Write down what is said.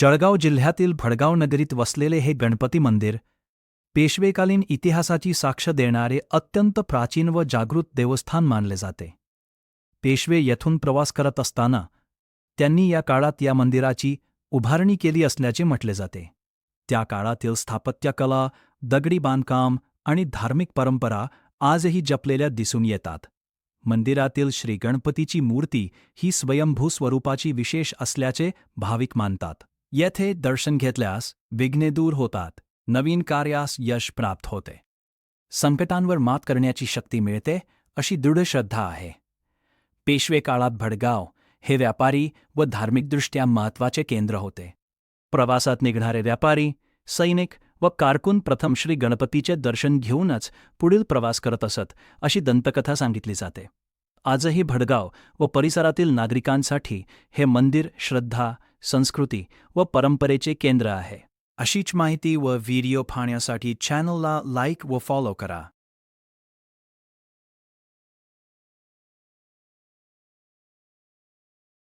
जळगाव जिल्ह्यातील भडगाव नगरीत वसलेले हे गणपती मंदिर पेशवेकालीन इतिहासाची साक्ष देणारे अत्यंत प्राचीन व जागृत देवस्थान मानले जाते. पेशवे येथून प्रवास करत असताना त्यांनी या काळात या मंदिराची उभारणी केली असल्याचे म्हटले जाते. त्या काळातील स्थापत्यकला दगडी बांधकाम आणि धार्मिक परंपरा आजही जपलेल्या दिसून येतात. मंदिरातील श्रीगणपतीची मूर्ती ही स्वयंभू स्वरूपाची विशेष असल्याचे भाविक मानतात. येथे दर्शन घेतल्यास विघ्ने दूर होतात नवीन कार्यास यश प्राप्त होते. संकटांवर मात करण्याची शक्ती मिळते अशी दृढ श्रद्धा आहे. पेशवे काळात भडगाव हे व्यापारी व धार्मिकदृष्ट्या महत्त्वाचे केंद्र होते. प्रवासात निघणारे व्यापारी सैनिक व कारकून प्रथम श्री गणपतीचे दर्शन घेऊनच पुढील प्रवास करत असत अशी दंतकथा सांगितली जाते. आजही भडगाव व परिसरातील नागरिकांसाठी हे मंदिर श्रद्धा संस्कृती व परंपरेचे केंद्र आहे. अशीच माहिती व व्हिडिओ पाहण्यासाठी चॅनलला लाईक व फॉलो करा.